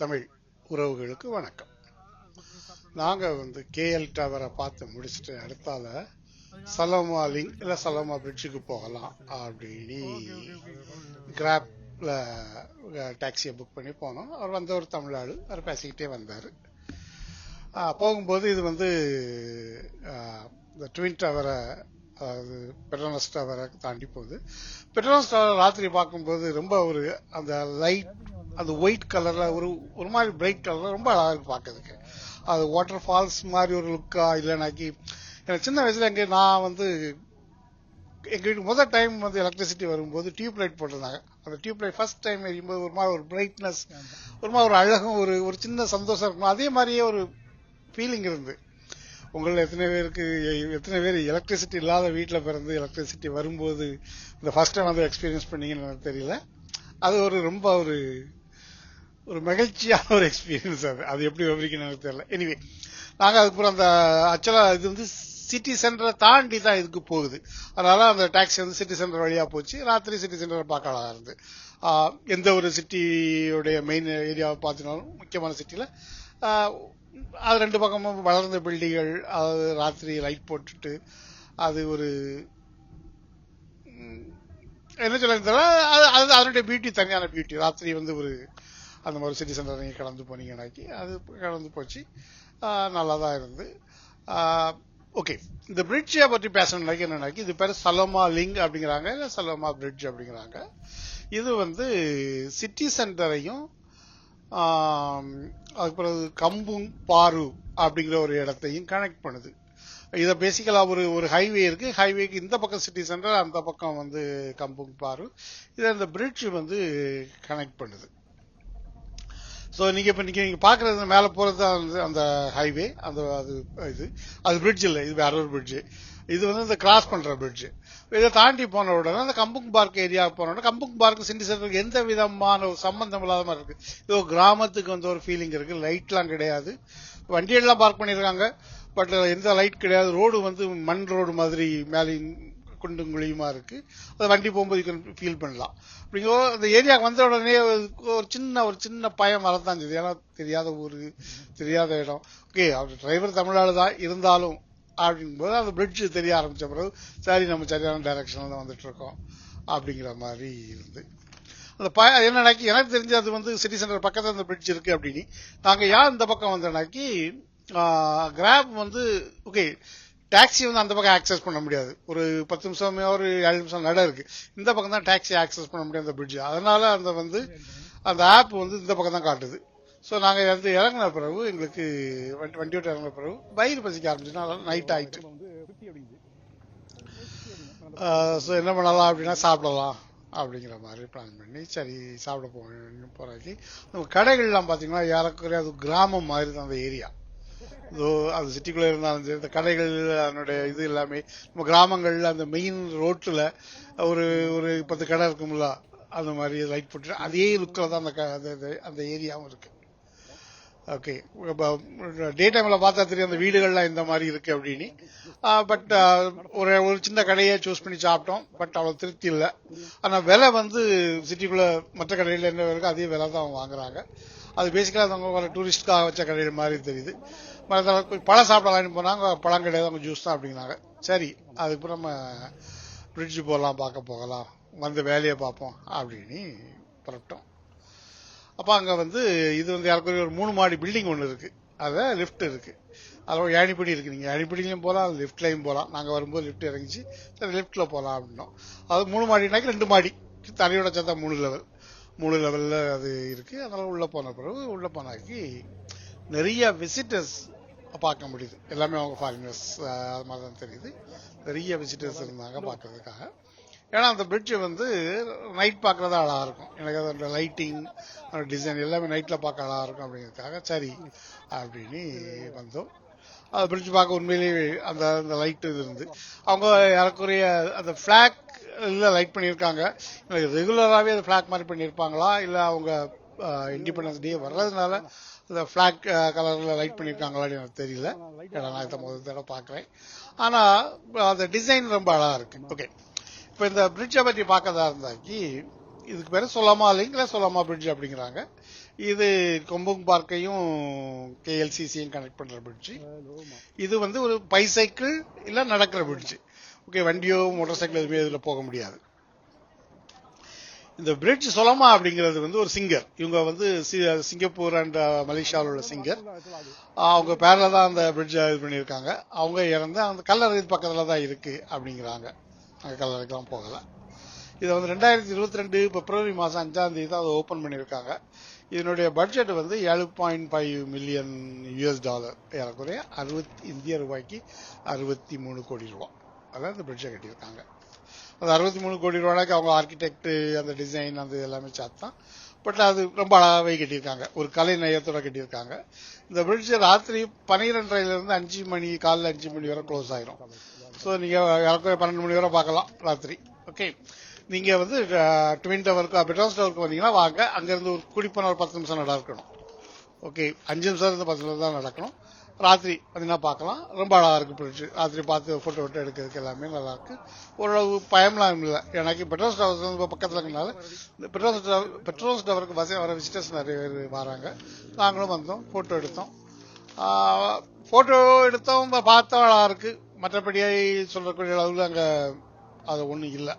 தமிழ் உறவுகளுக்கு வணக்கம். நாங்கள் வந்து கேஎல் டவரை பார்த்து முடிச்சுட்டு அடுத்தால சலோமா லிங்க் இல்லை சலோமா பிரிட்ஜுக்கு போகலாம் அப்படின்னு கிராப்ல டாக்ஸியை புக் பண்ணி போனோம். அவர் வந்த ஒரு தமிழ் ஆளு அவர் பேசிக்கிட்டே வந்தார். போகும்போது இது வந்து இந்த ட்வின் டவரை அதாவது பெட்ரோனஸ் டவரை தாண்டி போகுது. பெட்ரோனஸ் ராத்திரி பார்க்கும்போது ரொம்ப ஒரு அந்த லைட் அந்த ஒயிட் கலர்ல ஒரு ஒரு மாதிரி பிரைட் கலர்ல ரொம்ப அழகா இருக்கு பார்க்கறதுக்கு. அது வாட்டர் ஃபால்ஸ் மாதிரி ஒரு லுக்கா இல்லைனாக்கி எனக்கு சின்ன வயசுல எங்க நான் வந்து எங்க வீட்டுக்கு முதல் டைம் வந்து எலக்ட்ரிசிட்டி வரும்போது டியூப் லைட் போட்டிருந்தாங்க. அந்த டியூப் லைட் ஃபர்ஸ்ட் டைம் எரியும்போது ஒரு மாதிரி ஒரு பிரைட்னஸ் ஒரு மாதிரி ஒரு அழகும் ஒரு ஒரு சின்ன சந்தோஷம் இருக்கும். அதே மாதிரியே ஒரு ஃபீலிங் இருந்து உங்களில் எத்தனை பேருக்கு எத்தனை பேர் எலக்ட்ரிசிட்டி இல்லாத வீட்டில் பிறந்து எலக்ட்ரிசிட்டி வரும்போது இந்த ஃபர்ஸ்ட் டைம் வந்து எக்ஸ்பீரியன்ஸ் பண்ணீங்கன்னு எனக்கு தெரியல. அது ஒரு ரொம்ப ஒரு ஒரு மகிழ்ச்சியான ஒரு எக்ஸ்பீரியன்ஸ் அது. அது எப்படி விவரிக்கணும்னு எனக்கு தெரியல. எனிவே நாங்கள் அதுக்கப்புறம் அந்த ஆக்சுவலாக இது வந்து சிட்டி சென்டரை தாண்டி தான் இதுக்கு போகுது. அதனால அந்த டாக்ஸி வந்து சிட்டி சென்டர் வழியாக போச்சு. ராத்திரி சிட்டி சென்டரை பார்க்கலாம் இருந்து எந்த ஒரு சிட்டியுடைய மெயின் ஏரியாவை பார்த்தினாலும் முக்கியமான சிட்டியில் அது ரெண்டு பக்கமும் வளர்ந்த பில்டிங்கள் அது ராத்திரி லைட் போட்டுட்டு அது ஒரு என்ன சொல்ல அது அது அதனுடைய பியூட்டி தனியான பியூட்டி ராத்திரி வந்து ஒரு அந்த மாதிரி சிட்டி சென்டர் நீங்கள் கலந்து போனீங்கன்னாக்கி அது கலந்து போச்சு. நல்லா தான் இருந்து. ஓகே இந்த பிரிட்ஜை பற்றி பேசணுன்னாக்கி என்னன்னாக்கி இது பேர் சலோமா லிங் அப்படிங்கிறாங்க இல்லை சலோமா பிரிட்ஜ் அப்படிங்கிறாங்க. இது வந்து சிட்டி சென்டரையும் அதுக்கு பிறகு கம்புங் பாரு அப்படிங்கிற ஒரு இடத்தையும் கனெக்ட் பண்ணுது. இதை பேசிக்கலாக ஒரு ஒரு ஹைவே இருக்கு. ஹைவேக்கு இந்த பக்கம் சிட்டி சென்டர் அந்த பக்கம் வந்து கம்புங் பாரு. இதை இந்த பிரிட்ஜ் வந்து கனெக்ட் பண்ணுது. ஸோ நீங்கள் இப்போ நீங்கள் நீங்கள் பார்க்குறது மேலே போகிறது தான் அந்த ஹைவே அந்த அது இது. அது பிரிட்ஜ் இல்லை. இது வேற ஒரு பிரிட்ஜு இது வந்து இந்த கிராஸ் பண்ற பிரிட்ஜ் இதை தாண்டி போன உடனே அந்த கம்புங் பார்க் ஏரியா போன உடனே கம்புங் பார்க் சிண்டி சென்டருக்கு எந்த விதமான ஒரு சம்பந்தம் இல்லாத மாதிரி இருக்கு. இது ஒரு கிராமத்துக்கு வந்து ஒரு ஃபீலிங் இருக்கு. லைட்லாம் கிடையாது. வண்டியெல்லாம் பார்க் பண்ணியிருக்காங்க. பட் எந்த லைட் கிடையாது. ரோடு வந்து மண் ரோடு மாதிரி மேலே குண்டும் குழியுமா இருக்கு. அது வண்டி போகும்போது ஃபீல் பண்ணலாம். அப்படிங்கிற அந்த ஏரியாவுக்கு வந்த உடனே ஒரு சின்ன ஒரு சின்ன பயம் வரதான் செய்யுது ஏன்னா தெரியாத ஊர் தெரியாத இடம். ஓகே அவர் டிரைவர் தமிழ்நாடு தான். இருந்தாலும் அப்படிங்கும்போது அந்த பிரிட்ஜ் தெரிய ஆரம்பித்த பிறகு சரி நம்ம சரியான டைரக்ஷனில் தான் வந்துட்டுருக்கோம் அப்படிங்கிற மாதிரி இருந்து. அந்த ப என்னன்னாக்கி எனக்கு தெரிஞ்ச அது வந்து சிட்டி சென்டர் பக்கத்தில் அந்த பிரிட்ஜ் இருக்குது அப்படின்னு. நாங்கள் யார் இந்த பக்கம் வந்தோம்னாக்கி கிராப் வந்து ஓகே டாக்ஸி வந்து அந்த பக்கம் ஆக்சஸ் பண்ண முடியாது. ஒரு பத்து நிமிஷமே ஒரு ஏழு நிமிஷம் நட இருக்கு. இந்த பக்கம் தான் டாக்ஸி ஆக்சஸ் பண்ண முடியாது அந்த பிரிட்ஜ் அதனால அந்த வந்து அந்த ஆப் வந்து இந்த பக்கம் தான் காட்டுது. ஸோ நாங்கள் வந்து இறங்கின பிறகு எங்களுக்கு வண்டி வண்டி விட்டு இறங்கின பிறகு வயிறு பசிக்க ஆரம்பிச்சுன்னா நைட் ஆகிட்டு ஸோ என்ன பண்ணலாம் அப்படின்னா சாப்பிடலாம் அப்படிங்கிற மாதிரி பிளான் பண்ணி சரி சாப்பிட போகணும் போறாக்கி நம்ம கடைகள்லாம் பார்த்தீங்கன்னா ஏறக்குறைய அது கிராமம் மாதிரி தான் அந்த ஏரியா. இதோ அது சிட்டிக்குள்ளே இருந்தாலும் சரி இந்த கடைகள் அதனுடைய இது எல்லாமே நம்ம கிராமங்களில் அந்த மெயின் ரோட்டில் ஒரு ஒரு பத்து கடை இருக்கும்ல அந்த மாதிரி லைட் போட்டு அதே லுக்கில் தான் அந்த க- அந்த- அந்த- ஏரியாவும் இருக்குது ஓகே டே டைமில் பார்த்தா தெரியும் அந்த வீடுகள்லாம் இந்த மாதிரி இருக்கு அப்படின்னு. Uh, பட் uh, ஒரு ஒரு சின்ன கடையை சூஸ் பண்ணி சாப்பிட்டோம். பட் அவ்வளோ திருப்தி இல்லை. ஆனால் விலை வந்து சிட்டிக்குள்ள மற்ற கடையில் என்ன இருக்கோ அதே விலை தான் அவங்க வாங்குறாங்க. அது பேசிக்கலாக அவங்க வர டூரிஸ்ட்காக வச்ச கடையில் மாதிரி தெரியுது. மற்ற பழம் சாப்பிடலாம்னு போனாங்க. பழம் கிடையாது அவங்க ஜூஸ் தான் அப்படிங்கிறாங்க சரி அதுக்கப்புறம் நம்ம பிரிட்ஜு போகலாம் பார்க்க போகலாம். வந்து வேலையை பார்ப்போம் அப்படின்னு புறப்பட்டோம். அப்போ அங்கே வந்து இது வந்து ஏறக்குறைய ஒரு மூணு மாடி பில்டிங் ஒன்று இருக்கு. அதை லிஃப்ட் இருக்கு. அதில் ஒரு ஏணிப்படி இருக்கு. நீங்கள் ஏணிப்படிலையும் போகலாம் லிஃப்ட்லையும் போகலாம் நாங்கள் வரும்போது லிஃப்ட் இறங்கிச்சு. சரி லிஃப்ட்டில் போகலாம் அப்படின்னோம். அது மூணு மாடினாக்கி ரெண்டு மாடி. தரையோட சேர்த்தா மூணு லெவல் மூணு லெவலில் அது இருக்குது அதனால் உள்ளே போன பிறகு உள்ளே போனாக்கி நிறைய விசிட்டர்ஸ் பார்க்க முடியுது. எல்லாமே அவங்க ஃபாரினர்ஸ் அது மாதிரி தான் தெரியுது. நிறைய விசிட்டர்ஸ் இருந்தாங்க பார்க்கறதுக்காக. ஏன்னா அந்த பிரிட்ஜு வந்து நைட் பார்க்கறதா அழகா இருக்கும் எனக்கு அதோட லைட்டிங் அந்த டிசைன் எல்லாமே நைட்டில் பார்க்க அழகா இருக்கும் அப்படிங்கிறதுக்காக சரி அப்படின்னு வந்தோம். அந்த பிரிட்ஜ் பார்க்க உண்மையிலேயே அந்த அந்த லைட் இது இருந்து. அவங்க ஏறக்குறைய அந்த ஃப்ளாக் இதில் லைட் பண்ணியிருக்காங்க. ரெகுலராகவே அந்த ஃபிளாக் மாதிரி பண்ணியிருப்பாங்களா? இல்லை அவங்க இண்டிபெண்டன்ஸ் டே வர்றதுனால அந்த ஃப்ளாக் கலரில் லைட் பண்ணியிருக்காங்களான்னு எனக்கு தெரியல. ஏன்னா நான் இதை முதல் தடவை பார்க்குறேன். ஆனால் அந்த டிசைன் ரொம்ப அழகாக இருக்கு. ஓகே இப்போ இந்த பிரிட்ஜை பற்றி பார்க்கறதா இருந்தாக்கி இதுக்கு பேர் சொல்லாமா லிங்க்ல சொல்லாமா பிரிட்ஜ் அப்படிங்கிறாங்க. இது கொம்புங் பார்க்கையும் கேஎல்சிசியும் கனெக்ட் பண்ணுற பிரிட்ஜ் இது வந்து ஒரு பைசைக்கிள் இல்லை நடக்கிற பிரிட்ஜ் ஓகே வண்டியோ மோட்டார் சைக்கிள் எதுவுமே இதில் போக முடியாது. இந்த பிரிட்ஜ் சொலமா அப்படிங்கிறது வந்து ஒரு சிங்கர் இவங்க வந்து சி- சிங்கப்பூர் அண்ட் uh, மலேசியாவில் உள்ள சிங்கர் அவங்க பேரில் தான் அந்த பிரிட்ஜை இது பண்ணியிருக்காங்க. அவங்க இறந்து அந்த கல்லறை பக்கத்தில் தான் இருக்குது அப்படிங்கிறாங்க. அங்க கல்லறைக்கெல்லாம் போகலை. இதை வந்து ரெண்டாயிரத்தி இருபத்தி ரெண்டு பிப்ரவரி மாதம் அஞ்சாம் தேதி தான் அதை ஓப்பன் பண்ணியிருக்காங்க. இதனுடைய பட்ஜெட் வந்து ஏழு point five million US dollar ஏறக்குறைய அறுபத்தி இந்திய ரூபாய்க்கு அறுபத்தி மூணு கோடி ரூபா. அதான் இந்த பிரிட்ஜை கட்டியிருக்காங்க. அது அறுபத்தி மூணு கோடி ரூபாய்க்கு அவங்க ஆர்கிடெக்ட் அந்த டிசைன் அந்த எல்லாமே சேர்த்து தான். பட் அது ரொம்ப அழகாகவே கட்டியிருக்காங்க. ஒரு கலை நயத்தோட கட்டியிருக்காங்க. இந்த பிரிட்ஜ் ராத்திரி பன்னிரெண்டரைல இருந்து அஞ்சு மணி காலைல அஞ்சு மணி வரை க்ளோஸ் ஆயிரும். ஸோ நீங்கள் யாருக்கும் பன்னெண்டு மணி வரை பார்க்கலாம் ராத்திரி. ஓகே நீங்கள் வந்து ட்வின் டவருக்கு பெட்ரோஸ் டவருக்கு வந்தீங்கன்னா வாங்க. அங்கேருந்து ஒரு குடிப்பன ஒரு பத்து நிமிஷம் நடக்கணும். ஓகே அஞ்சு நிமிஷம் இருந்து பத்து நிமிஷம் தான் நடக்கணும். ராத்திரி பார்த்தீங்கன்னா பார்க்கலாம். ரொம்ப அழகாக இருக்குது பிடிச்சி ராத்திரி பார்த்து ஃபோட்டோ விட்டு எடுக்கிறதுக்கு எல்லாமே நல்லாயிருக்கு ஓரளவு பயம்லாம் இல்லை. எனக்கு பெட்ரோல் டவர்ஸ் வந்து பக்கத்தில் இருக்கனால இந்த பெட்ரோல் டவர் பெட்ரோல் டவருக்கு பஸ்ஸே வர விசிட்டர்ஸ் நிறைய பேர் வராங்க. நாங்களும் வந்தோம் ஃபோட்டோ எடுத்தோம். ஃபோட்டோ எடுத்தோம் பார்த்தோம் அழகா இருக்கு. மற்றபடி சொல்லக்கூடிய அளவில் அங்கே அது ஒன்றும் இல்லை.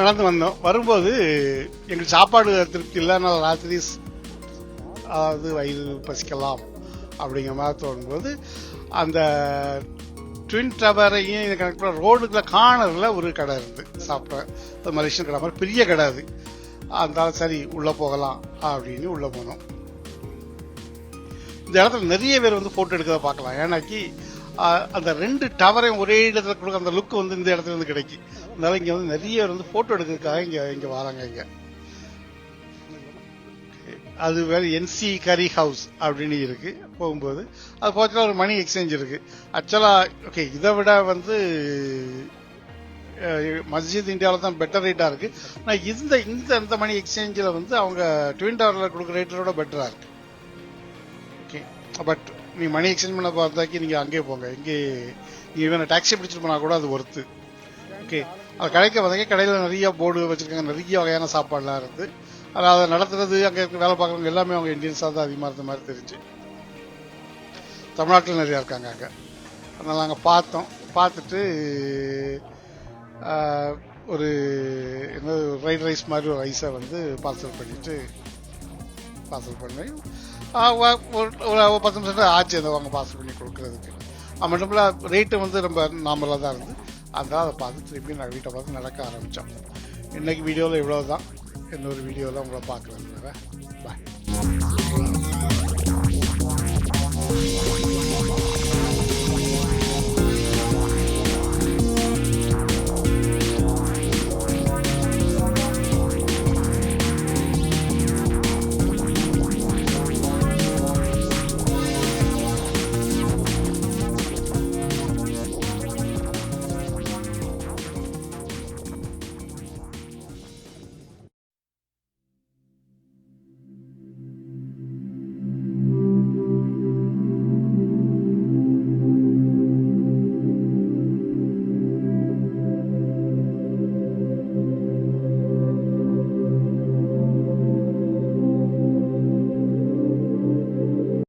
நடந்து வந்தோம். வரும்போது எங்களுக்கு சாப்பாடு திருப்தி இல்லை ராத்திரி அதாவது வயிறு பசிக்கலாம் அப்படிங்கிற மாதிரி தோணும்போது அந்த ட்வின் டவரையும் இது கணக்கு பண்ண ரோடுக்குள்ள கார்னர்ல ஒரு கடை இருந்து இந்த மலேசியன் கடை மாதிரி பெரிய கடை அது. அதனால சரி உள்ளே போகலாம் அப்படின்னு உள்ளே போனோம். இந்த இடத்துல நிறைய பேர் வந்து ஃபோட்டோ எடுக்கிறத பார்க்கலாம். ஏன்னாக்கி அந்த ரெண்டு டவரையும் ஒரே இடத்துல கொடுக்க அந்த லுக் வந்து இந்த இடத்துல இருந்து கிடைக்கும் அதனால இங்க வந்து நிறைய வந்து போட்டோ எடுக்கிறதுக்காக இங்க இங்க வராங்க இங்க. அது வேற என்சி கரி ஹவுஸ் அப்படின்னு இருக்கு. போகும்போது அது பக்கத்தில் ஒரு மணி எக்ஸ்சேஞ்ச் இருக்கு. ஆக்சுவலா ஓகே இதை விட வந்து மஸ்ஜித் இந்தியாவில் தான் பெட்டர் ரேட்டாக இருக்கு. ஆனால் இந்த இந்த இந்த மணி எக்ஸ்சேஞ்சில் வந்து அவங்க ட்வின் டவரில் கொடுக்குற ரேட்டரோட பெட்டராக இருக்கு. ஓகே பட் நீ மணி எக்ஸ்சேஞ்ச் பண்ண பார்த்தாக்கி நீங்கள் அங்கேயே போங்க. இங்கே நீங்கள் வேணா டாக்ஸி பிடிச்சிட்டு போனால் கூட அது ஒர்த்து ஓகே அது கடைக்கு வந்தீங்க கடையில் நிறைய போர்டு வச்சுருக்காங்க. நிறைய வகையான சாப்பாடுலாம் இருந்து. ஆனால் அதை நடத்துறது அங்கே இருக்க வேலை பார்க்குறவங்க எல்லாமே அவங்க இந்தியன்ஸாக தான் அதிகமாக இருந்த மாதிரி தெரிஞ்சு. தமிழ்நாட்டில் நிறையா இருக்காங்க அங்கே. அதனால் நாங்கள் பார்த்தோம். பார்த்துட்டு ஒரு என்ன ஃப்ரைட் ரைஸ் மாதிரி ஒரு ரைஸை வந்து பார்சல் பண்ணிட்டு பார்சல் பண்ணேன் ஒரு பத்து நிமிஷம் ஆச்சு அந்த அவங்க பாஸ் பண்ணி கொடுக்கறதுக்கு. அது மட்டும் இல்லை ரேட்டு வந்து ரொம்ப நார்மலாக தான் இருந்து. அதனால் அதை பார்த்து திருப்பி நான் வீட்டை பார்த்து நடக்க ஆரம்பித்தோம் இன்றைக்கி வீடியோவில் இவ்வளோ தான் இன்னொரு வீடியோவில் உங்களை பார்க்குறேன். பாய்